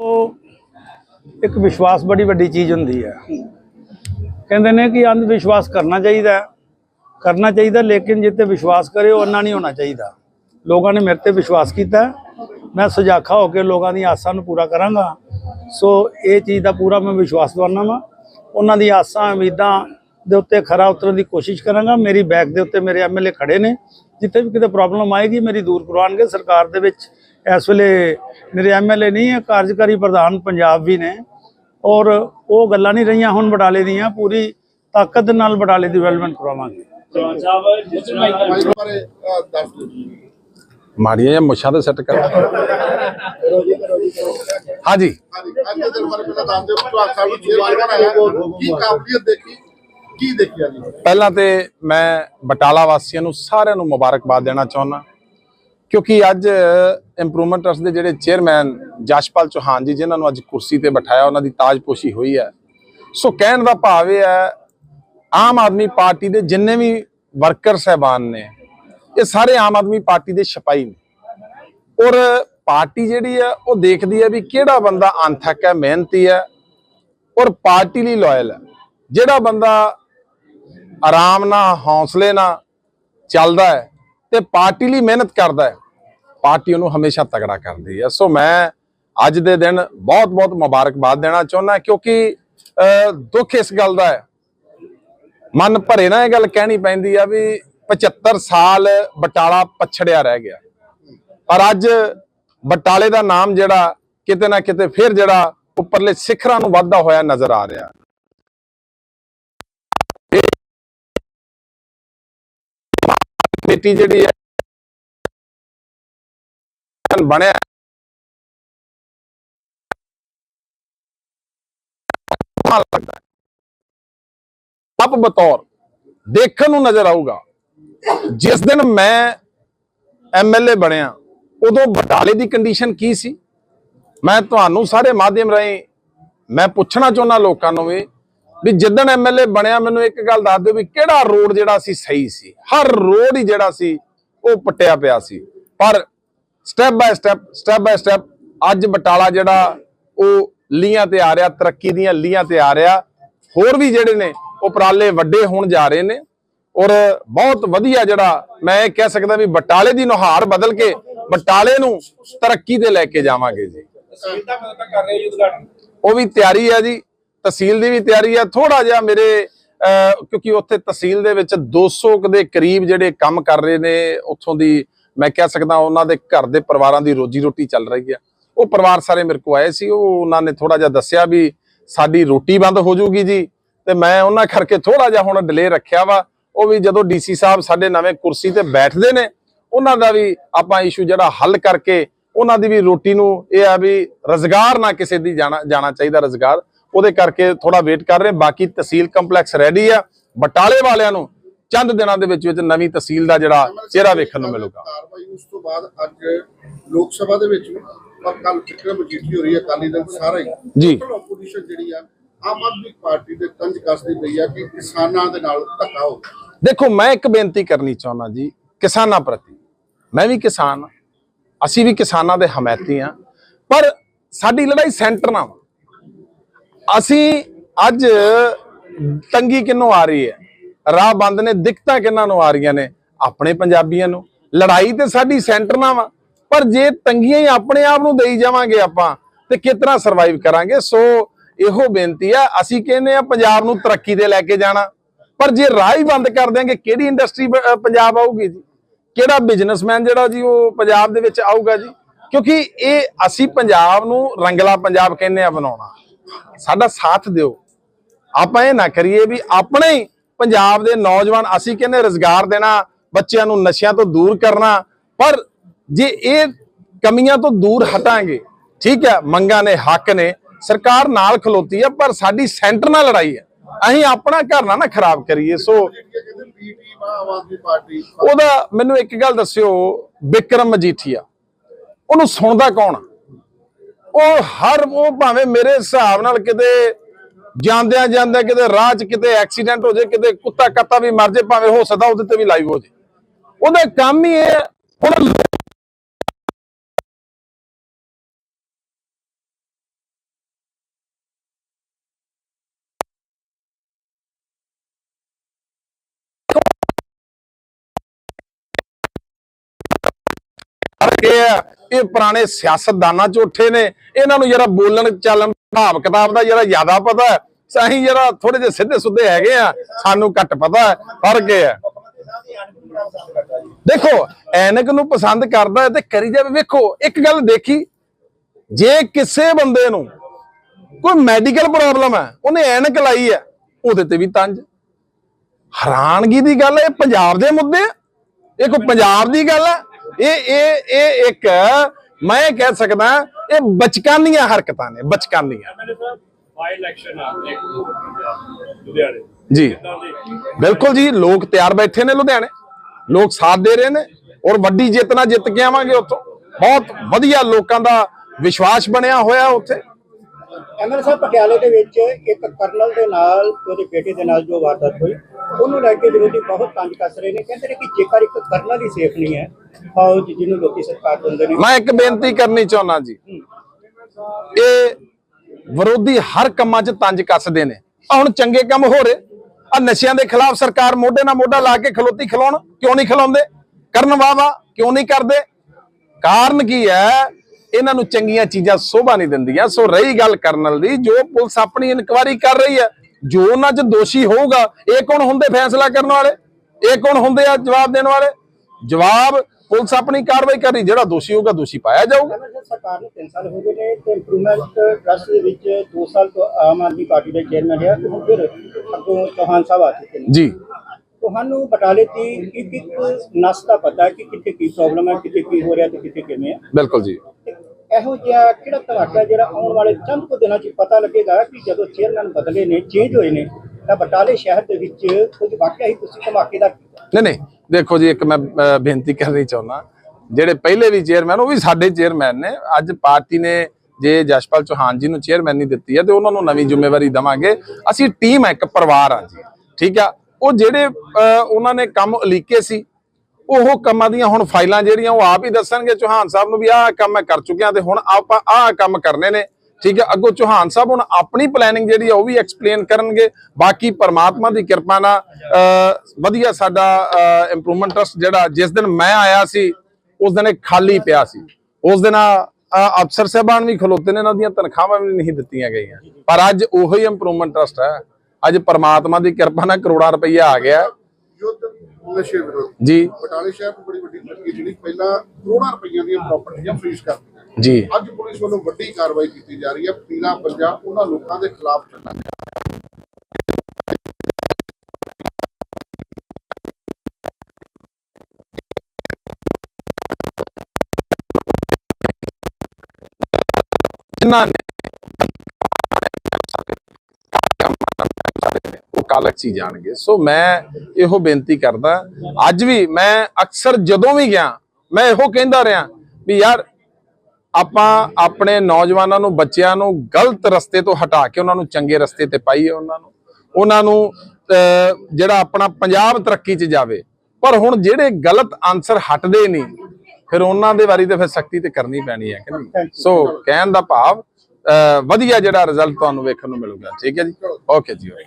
ਉਹ ਇੱਕ ਵਿਸ਼ਵਾਸ ਬੜੀ ਵੱਡੀ ਚੀਜ਼ ਹੁੰਦੀ ਹੈ। ਕਹਿੰਦੇ ਨੇ ਕਿ ਅੰਧ ਵਿਸ਼ਵਾਸ ਕਰਨਾ ਚਾਹੀਦਾ ਕਰਨਾ ਚਾਹੀਦਾ, ਲੇਕਿਨ ਜਿੱਤੇ ਵਿਸ਼ਵਾਸ ਕਰੇ ਉਹ ਅੰਨਾ ਨਹੀਂ ਹੋਣਾ ਚਾਹੀਦਾ। ਲੋਕਾਂ ਨੇ ਮੇਰੇ ਤੇ ਵਿਸ਼ਵਾਸ ਕੀਤਾ। ਮੈਂ ਸੁਜਾਖਾ ਹੋ ਕੇ ਲੋਕਾਂ ਦੀਆਂ ਆਸਾਂ ਨੂੰ ਪੂਰਾ ਕਰਾਂਗਾ। ਸੋ ਇਹ ਚੀਜ਼ ਦਾ ਪੂਰਾ ਮੈਂ ਵਿਸ਼ਵਾਸ ਦਵਾਨਾ ਵਾਂ। ਉਹਨਾਂ ਦੀ ਆਸਾਂ, ਉਮੀਦਾਂ ਦੇ ਉੱਤੇ ਖਰਾ ਉਤਰਨ ਦੀ ਕੋਸ਼ਿਸ਼ ਕਰਾਂਗਾ। ਮੇਰੀ ਬੈਕ ਦੇ ਉੱਤੇ ਮੇਰੇ ਐਮਐਲਏ ਖੜੇ ਨੇ। ਜਿੱਥੇ ਵੀ ਕਿਤੇ ਪ੍ਰੋਬਲਮ ਆਏਗੀ, ਮੇਰੀ ਦੂਰ ਕਰਵਾਉਣਗੇ। ਸਰਕਾਰ ਦੇ ਵਿੱਚ ਇਸ ਵੇਲੇ ਮੇਰੇ ਐਮਐਲਏ ਨਹੀਂ ਹੈ ਕਾਰਜਕਾਰੀ ਪ੍ਰਧਾਨ ਪੰਜਾਬ ਵੀ ਨੇ ਔਰ ਉਹ ਗੱਲਾਂ ਨਹੀਂ ਰਹੀਆਂ ਹੁਣ ਬਟਾਲੇ ਦੀਆਂ ਪੂਰੀ ਤਾਕਤ ਦੇ ਨਾਲ ਬਟਾਲੇ ਦੀ ਡਿਵੈਲਪਮੈਂਟ ਦੱਸ ਦਿਓ ਜੀ ਮੁੱਛਾਂ ਤੇ ਸੈੱਟ ਕਰ। ਹਾਂਜੀ। ਪਹਿਲਾਂ ਤੇ ਮੈਂ ਬਟਾਲਾ ਵਾਸੀਆਂ ਨੂੰ ਸਾਰਿਆਂ ਨੂੰ ਮੁਬਾਰਕਬਾਦ ਦੇਣਾ ਚਾਹੁੰਦਾ। ਕਿਉਂਕਿ ਅੱਜ ਇੰਪਰੂਵਮੈਂਟ ਟਰਸਟ ਦੇ ਜਿਹੜੇ ਚੇਅਰਮੈਨ ਜਸ਼ਪਾਲ ਚੌਹਾਨ ਜੀ, ਜਿਨ੍ਹਾਂ ਨੂੰ ਅੱਜ ਕੁਰਸੀ ਤੇ ਬਿਠਾਇਆ, ਉਹਨਾਂ ਦੀ ਤਾਜਪੋਸ਼ੀ ਹੋਈ ਹੈ। ਸੋ ਕਹਿਣ ਦਾ ਭਾਵ ਇਹ ਹੈ, ਆਮ ਆਦਮੀ ਪਾਰਟੀ ਦੇ ਜਿੰਨੇ ਵੀ ਵਰਕਰ ਸਹਿਬਾਨ ਨੇ, ਇਹ ਸਾਰੇ ਆਮ ਆਦਮੀ ਪਾਰਟੀ ਦੇ ਸਿਪਾਹੀ ਨੇ। ਔਰ ਪਾਰਟੀ ਜਿਹੜੀ ਹੈ, ਉਹ ਦੇਖਦੀ ਹੈ ਵੀ ਕਿਹੜਾ ਬੰਦਾ ਅੰਥਕ ਹੈ, ਮਿਹਨਤੀ ਹੈ, ਔਰ ਪਾਰਟੀ ਲਈ ਲਾਇਲ ਹੈ। ਜਿਹੜਾ ਬੰਦਾ ਆਰਾਮ ਨਾਲ, ਹੌਸਲੇ ਨਾਲ ਚੱਲਦਾ ਹੈ ਤੇ ਪਾਰਟੀ ਲਈ ਮਿਹਨਤ ਕਰਦਾ ਹੈ। ਪਾਰਟੀ ਉਹਨੂੰ ਹਮੇਸ਼ਾ ਤਗੜਾ ਕਰਦੀ ਹੈ। ਸੋ ਮੈਂ ਅੱਜ ਦੇ ਦਿਨ ਬਹੁਤ ਬਹੁਤ ਮੁਬਾਰਕਬਾਦ ਦੇਣਾ ਚਾਹੁੰਦਾ ਕਿਉਂਕਿ ਅਹ, ਦੁੱਖ ਇਸ ਗੱਲ ਦਾ ਹੈ। ਮਨ ਭਰੇ ਨਾ ਇਹ ਗੱਲ ਕਹਿਣੀ ਪੈਂਦੀ ਆ ਵੀ 75 ਸਾਲ ਬਟਾਲਾ ਪਛੜਿਆ ਰਹਿ ਗਿਆ। ਪਰ ਅੱਜ ਬਟਾਲੇ ਦਾ ਨਾਮ ਜਿਹੜਾ ਕਿਤੇ ਨਾ ਕਿਤੇ ਫਿਰ ਜਿਹੜਾ ਉੱਪਰਲੇ ਸਿਖਰਾਂ ਨੂੰ ਵੱਧਦਾ ਹੋਇਆ ਨਜ਼ਰ ਆ ਰਿਹਾ। ਕਮੇਟੀ ਜਿਹੜੀ ਹੈ ਬਣਿਆ। ਲੱਗਦਾ ਆਪ ਬਤੌਰ ਦੇਖਣ ਨੂੰ ਨਜ਼ਰ ਆਊਗਾ। ਜਿਸ ਦਿਨ ਮੈਂ ਐਮਐਲਏ ਬਣਿਆ, ਉਦੋਂ ਬਟਾਲੇ ਦੀ ਕੰਡੀਸ਼ਨ ਕੀ ਸੀ? ਮੈਂ ਤੁਹਾਨੂੰ ਸਾਰੇ ਮਾਧਿਅਮ ਰਾਹੀਂ ਮੈਂ ਪੁੱਛਣਾ ਚਾਹੁੰਦਾ ਲੋਕਾਂ ਨੂੰ ਵੀ ਵੀ ਜਿੱਦਣ ਐਮਐਲਏ ਬਣਿਆ ਮੈਨੂੰ ਇੱਕ ਗੱਲ ਦੱਸ ਦਿਓ ਵੀ ਕਿਹੜਾ ਰੋਡ ਜਿਹੜਾ ਸੀ ਸਹੀ ਸੀ। ਹਰ ਰੋਡ ਹੀ ਜਿਹੜਾ ਸੀ ਉਹ ਪੱਟਿਆ ਪਿਆ ਸੀ। ਪਰ step by step step by step ਅੱਜ ਬਟਾਲਾ ਜਿਹੜਾ ਉਹ ਲੀਆਂ ਤੇ ਆ ਰਿਹਾ ਤਰੱਕੀ ਦੀਆਂ ਲੀਆਂ ਤੇ ਆ ਰਿਹਾ। ਹੋਰ ਵੀ ਜਿਹੜੇ ਨੇ ਉਪਰਾਲੇ ਵੱਡੇ ਹੋਣ ਜਾ ਰਹੇ ਨੇ। ਔਰ ਬਹੁਤ ਵਧੀਆ ਜਿਹੜਾ ਮੈਂ ਇਹ ਕਹਿ ਸਕਦਾ ਵੀ ਬਟਾਲੇ ਦੀ ਨੁਹਾਰ ਬਦਲ ਕੇ ਬਟਾਲੇ ਨੂੰ ਤਰੱਕੀ ਤੇ ਲੈ ਕੇ ਜਾਵਾਂਗੇ ਜੀ। ਉਹ ਵੀ ਤਿਆਰੀ ਹੈ ਜੀ। ਤਹਿਸੀਲ ਦੀ ਵੀ ਤਿਆਰੀ ਹੈ ਥੋੜਾ ਜਿਹਾ ਮੇਰੇ ਅਹ, ਕਿਉਂਕਿ ਉੱਥੇ ਤਹਿਸੀਲ ਦੇ ਵਿੱਚ 200 ਕੁ ਦੇ ਕਰੀਬ ਜਿਹੜੇ ਕੰਮ ਕਰ ਰਹੇ ਨੇ ਉੱਥੋਂ ਦੀ ਮੈਂ ਕਹਿ ਸਕਦਾ ਉਹਨਾਂ ਦੇ ਘਰ ਦੇ ਪਰਿਵਾਰਾਂ ਦੀ ਰੋਜੀ ਰੋਟੀ ਚੱਲ ਰਹੀ ਹੈ ਉਹ ਪਰਿਵਾਰ ਸਾਰੇ ਮੇਰੇ ਕੋਲ ਆਏ ਸੀ ਉਹ ਉਹਨਾਂ ਨੇ ਥੋੜਾ ਜਿਹਾ ਦੱਸਿਆ ਵੀ ਸਾਡੀ ਰੋਟੀ ਬੰਦ ਹੋ ਜਾਊਗੀ ਜੀ। ਤੇ ਮੈਂ ਉਹਨਾਂ ਕਰਕੇ ਥੋੜਾ ਜਿਹਾ ਹੁਣ ਡਿਲੇ ਰੱਖਿਆ ਵਾ। ਉਹ ਵੀ ਜਦੋਂ ਡੀਸੀ ਸਾਹਿਬ ਸਾਡੇ ਨਵੇਂ ਕੁਰਸੀ ਤੇ ਬੈਠਦੇ ਨੇ ਉਹਨਾਂ ਦਾ ਵੀ ਆਪਾਂ ਇਸ਼ੂ ਜਿਹੜਾ ਹੱਲ ਕਰਕੇ ਉਹਨਾਂ ਦੀ ਵੀ ਰੋਟੀ ਨੂੰ ਇਹ ਆ ਵੀ ਰਜ਼ਗਾਰ ਨਾ ਕਿਸੇ ਦੀ ਜਾਣਾ ਜਾਣਾ ਚਾਹੀਦਾ ਰਜ਼ਗਾਰ। ਉਹਦੇ ਕਰਕੇ ਥੋੜਾ ਵੇਟ ਕਰ ਰਹੇ ਬਾਕੀ ਤਹਿਸੀਲ ਕੰਪਲੈਕਸ ਰੈਡੀ ਆ ਬਟਾਲੇ ਵਾਲਿਆਂ ਨੂੰ ਚੰਦ ਦਿਨਾਂ ਦੇ ਵਿੱਚ ਵਿੱਚ ਨਵੀਂ ਤਹਿਸੀਲ ਦਾ ਜਿਹੜਾ ਚਿਹਰਾ ਵੇਖਣ ਨੂੰ ਮਿਲੂਗਾ ਕਾਰਵਾਈ ਉਸ ਤੋਂ ਬਾਅਦ ਅੱਜ ਲੋਕ ਸਭਾ ਦੇ ਵਿੱਚ ਵੀ ਪਰ ਕੱਲ ਫਿਕਰ ਮਜੀਠੀ ਹੋ ਰਹੀ ਹੈ ਅਕਾਲੀ ਦਲ ਸਾਰਾ ਹੀ ਜੀ। ਆਪੋਜੀਸ਼ਨ ਜਿਹੜੀ ਆ ਆਮ ਆਦਮੀ ਪਾਰਟੀ ਦੇ ਤੰਜ ਕੱਸਦੀ ਪਈ ਆ ਕਿ ਕਿਸਾਨਾਂ ਦੇ ਨਾਲ ਧੱਕਾ ਹੋ ਗਿਆ। ਦੇਖੋ ਮੈਂ ਇੱਕ ਬੇਨਤੀ ਕਰਨੀ ਚਾਹੁੰਦਾ ਜੀ ਕਿਸਾਨਾਂ ਪ੍ਰਤੀ ਮੈਂ ਵੀ ਕਿਸਾਨ ਅਸੀਂ ਵੀ ਕਿਸਾਨਾਂ ਦੇ ਹਮਾਇਤੀ ਹਾਂ ਪਰ ਸਾਡੀ ਲੜਾਈ ਸੈਂਟਰ ਨਾਲ। ਅਸੀਂ ਅੱਜ ਤੰਗੀ ਕਿੰਨੂੰ ਆ ਰਹੀ ਹੈ? ਰਾਹ ਬੰਦ ਨੇ, ਦਿੱਕਤਾਂ ਕਿੰਨਾਂ ਨੂੰ ਆ ਰਹੀਆਂ ਨੇ? ਆਪਣੇ ਪੰਜਾਬੀਆਂ ਨੂੰ। ਲੜਾਈ ਤੇ ਸਾਡੀ ਸੈਂਟਰ ਨਾਲ ਵਾ। ਪਰ ਜੇ ਤੰਗੀਆਂ ਹੀ ਆਪਣੇ ਆਪ ਨੂੰ ਦੇਈ ਜਾਵਾਂਗੇ ਆਪਾਂ, ਤੇ ਕਿਤਨਾ ਸਰਵਾਈਵ ਕਰਾਂਗੇ? ਸੋ ਇਹੋ ਬੇਨਤੀ ਆ, ਅਸੀਂ ਕਹਿੰਦੇ ਆ ਪੰਜਾਬ ਨੂੰ ਤਰੱਕੀ ਦੇ ਲੈ ਕੇ ਜਾਣਾ। ਪਰ ਜੇ ਰਾਹ ਹੀ ਬੰਦ ਕਰ ਦਿਆਂਗੇ, ਕਿਹੜੀ ਇੰਡਸਟਰੀ ਪੰਜਾਬ ਆਊਗੀ ਜੀ? ਕਿਹੜਾ ਬਿਜ਼ਨਸਮੈਨ ਜਿਹੜਾ ਜੀ ਉਹ ਪੰਜਾਬ ਦੇ ਵਿੱਚ ਆਊਗਾ ਜੀ? ਕਿਉਂਕਿ ਇਹ ਅਸੀਂ ਪੰਜਾਬ ਨੂੰ ਰੰਗਲਾ ਪੰਜਾਬ ਕਹਿੰਦੇ ਆ, ਬਣਾਉਣਾ। ਸਾਡਾ ਸਾਥ ਦਿਓ। ਆਪਾਂ ਇਹ ਨਾ ਕਰੀਏ ਵੀ ਆਪਣੇ ਹੀ ਪੰਜਾਬ ਦੇ ਨੌਜਵਾਨ ਅਸੀਂ ਕਹਿੰਦੇ ਰੋਜ਼ਗਾਰ ਦੇਣਾ, ਬੱਚਿਆਂ ਨੂੰ ਨਸ਼ਿਆਂ ਤੋਂ ਦੂਰ ਕਰਨਾ, ਪਰ ਜੇ ਇਹ ਕਮੀਆਂ ਤੋਂ ਦੂਰ ਹਟਾਂਗੇ, ਠੀਕ ਹੈ, ਮੰਗਾਂ ਨੇ, ਹੱਕ ਨੇ, ਸਰਕਾਰ ਨਾਲ ਖਲੋਤੀ ਹੈ, ਪਰ ਸਾਡੀ ਸੈਂਟਰ ਨਾਲ ਲੜਾਈ ਹੈ। ਅਸੀਂ ਆਪਣਾ ਘਰ ਨਾ ਨਾ ਖਰਾਬ ਕਰੀਏ। ਸੋ ਆਦਮੀ ਉਹਦਾ ਮੈਨੂੰ ਇੱਕ ਗੱਲ ਦੱਸਿਓ ਵਿਕਰਮ ਮਜੀਠੀਆ, ਉਹਨੂੰ ਸੁਣਦਾ ਕੌਣ ਉਹ ਹਰ ਉਹ ਭਾਵੇਂ ਮੇਰੇ ਹਿਸਾਬ ਨਾਲ ਕਿਤੇ ਜਾਂਦਿਆਂ ਜਾਂਦਿਆਂ ਕਿਤੇ ਰਾਹ 'ਚ ਕਿਤੇ ਐਕਸੀਡੈਂਟ ਹੋ ਜਾਏ ਕਿਤੇ ਕੁੱਤਾ ਕੱਤਾ ਵੀ ਮਰ ਜਾਏ ਭਾਵੇਂ ਹੋ ਸਕਦਾ ਉਹਦੇ ਤੇ ਵੀ ਲਾਈਵ ਹੋ ਜੇ। ਉਹਦਾ ਕੰਮ ਹੀ ਹੈ ਹੁਣ ਇਹ ਇਹ ਪੁਰਾਣੇ ਸਿਆਸਤਦਾਨਾਂ ਚ ਉੱਠੇ ਨੇ। ਇਹਨਾਂ ਨੂੰ ਜਰਾ ਬੋਲਣ ਚੱਲਣ ਹਿਸਾਬ ਕਿਤਾਬ ਦਾ ਜਰਾ ਜ਼ਿਆਦਾ ਪਤਾ ਹੈ। ਸਹੀ ਜਰਾ ਥੋੜੇ ਜਿਹੇ ਸਿੱਧੇ ਸੁੱਧੇ ਹੈਗੇ ਆ ਸਾਨੂੰ ਘੱਟ ਪਤਾ ਹੈ, ਫ਼ਰਕ ਇਹ ਹੈ। ਦੇਖੋ, ਐਨਕ ਨੂੰ ਪਸੰਦ ਕਰਦਾ ਹੈ ਤੇ ਕਰੀ ਜਾਵੇ। ਵੇਖੋ, ਇੱਕ ਗੱਲ ਦੇਖੀ। ਜੇ ਕਿਸੇ ਬੰਦੇ ਨੂੰ ਕੋਈ ਮੈਡੀਕਲ ਪ੍ਰੋਬਲਮ ਹੈ, ਉਹਨੇ ਐਨਕ ਲਾਈ ਹੈ, ਉਹਦੇ ਤੇ ਵੀ ਤੰਜ। ਹੈਰਾਨਗੀ ਦੀ ਗੱਲ ਹੈ, ਇਹ ਪੰਜਾਬ ਦੇ ਮੁੱਦੇ ਆ। ਇਹ ਕੋਈ ਪੰਜਾਬ ਦੀ ਗੱਲ ਹੈ। ਇਹ ਇਹ ਇਹ ਇੱਕ ਮੈਂ ਕਹਿ ਸਕਦਾ ਇਹ ਬਚਕਾਨੀਆਂ ਹਰਕਤਾਂ ਨੇ ਬਚਕਾਨੀਆਂ। ਬਾਈ ਇਲੈਕਸ਼ਨ ਆ ਇੱਕ ਲੁਧਿਆਣੇ। ਜੀ। ਬਿਲਕੁਲ ਜੀ ਲੋਕ ਤਿਆਰ ਬੈਠੇ ਨੇ ਲੁਧਿਆਣੇ। ਲੋਕ ਸਾਥ ਦੇ ਰਹੇ ਨੇ ਔਰ ਵੱਡੀ ਜਿੱਤ ਨਾਲ ਜਿੱਤ ਕੇ ਆਵਾਂਗੇ ਉੱਥੋਂ। ਬਹੁਤ ਵਧੀਆ ਲੋਕਾਂ ਦਾ ਵਿਸ਼ਵਾਸ ਬਣਿਆ ਹੋਇਆ ਉੱਥੇ। ਐਮਐਲ ਸਾਹਿਬ ਪਟਿਆਲੇ ਦੇ ਵਿੱਚ ਇੱਕ ਕਰਨਲ ਦੇ ਨਾਲ ਉਹਦੇ ਬੇਟੇ ਦੇ ਨਾਲ ਜੋ ਵਾਰਦਾਤ ਹੋਈ ਉਹਨੂੰ ਲੈ ਕੇ ਵਿਰੋਧੀ ਬਹੁਤ ਤੰਜ ਕੱਸ ਰਹੇ ਨੇ। ਕਹਿੰਦੇ ਨੇ ਕਿ ਜੇਕਰ ਇੱਕ ਕਰਨਲ ਹੀ ਸੇਫ ਨਹੀਂ ਹੈ ਫੌਜ ਜਿਹਨੂੰ ਲੋਕੀ ਸਰਕਾਰ ਦਿੰਦੇ ਨੇ। ਮੈਂ ਇੱਕ ਬੇਨਤੀ ਕਰਨੀ ਚਾਹੁੰਦਾ ਜੀ। ਇਹ ਵਿਰੋਧੀ ਹਰ ਕੰਮਾਂ 'ਚ ਤੰਜ ਕੱਸਦੇ ਨੇ। ਹੁਣ ਚੰਗੇ ਕੰਮ ਹੋ ਰਹੇ। ਆ ਨਸ਼ਿਆਂ ਦੇ ਖਿਲਾਫ ਸਰਕਾਰ ਮੋਢੇ ਨਾਲ ਮੋਢਾ ਲਾ ਕੇ ਖਲੋਤੀ ਖਿਲਾਉਣ ਕਿਉਂ ਨਹੀਂ ਖਿਲਾਉਂਦੇ ਕਰਨ ਵਾਵਾ ਕਿਉਂ ਨਹੀਂ ਕਰਦੇ? ਕਾਰਨ ਕੀ ਹੈ? ਇਹਨਾਂ ਨੂੰ ਚੰਗੀਆਂ ਚੀਜ਼ਾਂ ਸੋਭਾ ਨਹੀਂ ਦਿੰਦੀਆਂ। ਸੋ ਰਹੀ ਗੱਲ ਕਰਨਲ ਦੀ ਜੋ ਪੁਲਿਸ ਆਪਣੀ ਇਨਕੁਆਇਰੀ ਕਰ ਰਹੀ ਹੈ ਜੋ ਉਹਨਾਂ 'ਚ ਦੋਸ਼ੀ ਹੋਊਗਾ ਇਹ ਕੌਣ ਹੁੰਦੇ ਫੈਸਲਾ ਕਰਨ ਵਾਲੇ? ਇਹ ਕੌਣ ਹੁੰਦੇ ਆ ਜਵਾਬ ਦੇਣ ਵਾਲੇ? ਜਵਾਬ ਪੁਲਿਸ ਆਪਣੀ ਕਾਰਵਾਈ ਕਰ ਰਹੀ ਜਿਹੜਾ ਦੋਸ਼ੀ ਹੋਊਗਾ ਦੋਸ਼ੀ ਪਾਇਆ ਜਾਊਗਾ। ਸਰਕਾਰ ਨੂੰ 3 ਸਾਲ ਹੋ ਗਏ ਨੇ ਤੇ ਇੰਪਰੂਵਮੈਂਟ ਟਰਸਟ ਦੇ ਵਿੱਚ 2 ਸਾਲ ਤੋਂ ਆਮ ਆਦਮੀ ਪਾਰਟੀ ਦੇ ਚੇਅਰਮੈਨ ਰਿਹਾ ਤੇ ਹੁਣ ਫਿਰ ਅੱਗੋਂ ਚੌਹਾਨ ਸਾਹਿਬ ਆ ਚੁੱਕੇ ਨੇ। ਜੀ। ਤੁਹਾਨੂੰ ਬਟਾਲੇ ਦੀ ਇੱਕ ਇੱਕ ਨਸ ਦਾ ਪਤਾ ਕਿ ਕਿੱਥੇ ਕੀ ਪ੍ਰੋਬਲਮ ਹੈ ਕਿੱਥੇ ਕੀ ਹੋ ਰਿਹਾ ਤੇ ਕਿੱਥੇ ਕਿਵੇਂ ਹੈ। ਬਿਲਕੁਲ ਜੀ। ਇਹੋ ਜਿਹਾ ਕਿਹੜਾ ਤੁਹਾਡਾ ਜਿਹੜਾ ਆਉਣ ਵਾਲੇ ਚੰਦ ਕੁ ਦਿਨਾਂ 'ਚ ਪਤਾ ਲੱਗੇਗਾ ਕਿ ਜਦੋਂ ਚੇਅਰਮੈਨ ਬਦਲੇ ਨੇ ਚੇਂਜ ਹੋਏ ਨੇ, ਤਾਂ ਬਟਾਲੇ ਸ਼ਹਿਰ ਦੇ ਵਿੱਚ ਕੁਝ ਵਾਕਿਆ ਹੀ ਤੁਸੀਂ ਧਮਾਕੇਦਾਰ ਕੀਤਾ? ਨਹੀਂ ਨਹੀਂ, ਦੇਖੋ ਜੀ, ਇੱਕ ਮੈਂ ਬੇਨਤੀ ਕਰਨੀ ਚਾਹੁੰਦਾ, ਜਿਹੜੇ ਪਹਿਲੇ ਵੀ ਚੇਅਰਮੈਨ, ਉਹ ਵੀ ਸਾਡੇ ਚੇਅਰਮੈਨ ਨੇ, ਅੱਜ ਪਾਰਟੀ ਨੇ ਜੇ ਜਸ਼ਪਾਲ ਚੌਹਾਨ ਜੀ ਨੂੰ ਚੇਅਰਮੈਨ ਚੇਅਰਮੈਨੀ ਦਿੱਤੀ ਹੈ, ਤੇ ਉਹਨਾਂ ਨੂੰ ਨਵੀਂ ਜ਼ਿੰਮੇਵਾਰੀ ਦਵਾਂਗੇ। ਅਸੀਂ ਟੀਮ ਹੈ, ਇੱਕ ਪਰਿਵਾਰ ਆ ਜੀ, ਠੀਕ ਆ? ਉਹ ਜਿਹੜੇ ਉਹਨਾਂ ਨੇ ਕੰਮ ਉਲੀਕੇ ਸੀ ਉਹ ਕੰਮਾਂ ਦੀਆਂ ਹੁਣ ਫਾਈਲਾਂ ਜਿਹੜੀਆਂ ਉਹ ਆਪ ਹੀ ਦੱਸਣਗੇ। ਚੌਹਾਨ ਸਾਹਿਬ ਨੂੰ ਵੀ ਆਹ ਕੰਮ ਮੈਂ ਕਰ ਚੁੱਕਿਆ ਤੇ ਹੁਣ ਆਪਾਂ ਆਹ ਕੰਮ ਕਰਨੇ ਨੇ। ਠੀਕ ਹੈ ਅੱਗੋਂ ਚੌਹਾਨ ਸਾਹਿਬ ਹੁਣ ਆਪਣੀ ਪਲੈਨਿੰਗ ਜਿਹੜੀ ਆ ਉਹ ਵੀ ਐਕਸਪਲੇਨ ਕਰਨਗੇ। ਬਾਕੀ ਪਰਮਾਤਮਾ ਦੀ ਕਿਰਪਾ ਨਾਲ ਵਧੀਆ ਸਾਡਾ ਇੰਪਰੂਵਮੈਂਟ ਟਰਸਟ ਜਿਹੜਾ ਜਿਸ ਦਿਨ ਮੈਂ ਆਇਆ ਸੀ, ਉਸ ਦਿਨ ਇਹ ਖਾਲੀ ਪਿਆ ਸੀ। ਉਸ ਦਿਨ ਅਫਸਰ ਸਾਹਿਬਾਨ ਵੀ ਖਲੋਤੇ ਨੇ, ਇਹਨਾਂ ਦੀਆਂ ਤਨਖਾਹਾਂ ਵੀ ਨਹੀਂ ਦਿੱਤੀਆਂ ਗਈਆਂ। ਪਰ ਅੱਜ ਉਹੀ ਇੰਪਰੂਵਮੈਂਟ ਟਰਸਟ ਹੈ ਅੱਜ ਪਰਮਾਤਮਾ ਦੀ ਕਿਰਪਾ ਨਾਲ ਕਰੋੜਾਂ ਰੁਪਈਆ ਆ ਗਿਆ। ਨਸ਼ੇ ਵਿਰੁੱਧ। ਜੀ। ਬਟਾਲੇ ਸ਼ਹਿਰ ਨੂੰ ਬੜੀ ਵੱਡੀ ਤਰੱਕੀ ਜਿਹੜੀ ਪਹਿਲਾਂ ਕਰੋੜਾਂ ਰੁਪਈਆਂ ਦੀਆਂ ਪ੍ਰਾਪਰਟੀਆਂ ਫਰੀਜ਼ ਕਰ ਦਿੱਤੀਆਂ। ਜੀ। ਅੱਜ ਪੁਲਿਸ ਵੱਲੋਂ ਵੱਡੀ ਕਾਰਵਾਈ ਕੀਤੀ ਜਾ ਰਹੀ ਹੈ ਪੀਲਾ ਪੰਜਾ ਉਹਨਾਂ ਲੋਕਾਂ ਦੇ ਖਿਲਾਫ ਚੱਲਣਾ। ਜਿਨ੍ਹਾਂ ਨੇ ਸੀ ਜਾਣਗੇ ਸੋ ਮੈਂ ਇਹੋ ਬੇਨਤੀ ਕਰਦਾ ਅੱਜ ਵੀ ਮੈਂ ਅਕਸਰ ਜਦੋਂ ਵੀ ਗਿਆ ਮੈਂ ਇਹੋ ਕਹਿੰਦਾ ਰਿਹਾ ਵੀ ਯਾਰ ਆਪਾਂ ਆਪਣੇ ਨੌਜਵਾਨਾਂ ਨੂੰ ਬੱਚਿਆਂ ਨੂੰ ਗਲਤ ਰਸਤੇ ਤੋਂ ਹਟਾ ਕੇ ਉਹਨਾਂ ਨੂੰ ਚੰਗੇ ਰਸਤੇ ਤੇ ਪਾਈਏ ਉਹਨਾਂ ਨੂੰ। ਉਹਨਾਂ ਨੂੰ ਅਹ, ਜਿਹੜਾ ਆਪਣਾ ਪੰਜਾਬ ਤਰੱਕੀ 'ਚ ਜਾਵੇ। ਪਰ ਹੁਣ ਜਿਹੜੇ ਗਲਤ ਆਨਸਰ ਹਟਦੇ ਨਹੀਂ ਫਿਰ ਉਹਨਾਂ ਦੇ ਵਾਰੀ ਤੇ ਫਿਰ ਸਖਤੀ ਤੇ ਕਰਨੀ ਪੈਣੀ ਹੈ ਕਿ ਸੋ ਕਹਿਣ ਦਾ ਭਾਵ ਅਹ, ਵਧੀਆ ਜਿਹੜਾ ਰਿਜ਼ਲਟ ਤੁਹਾਨੂੰ ਵੇਖਣ ਨੂੰ ਮਿਲੂਗਾ। ਠੀਕ ਹੈ ਜੀ? ਓਕੇ ਜੀ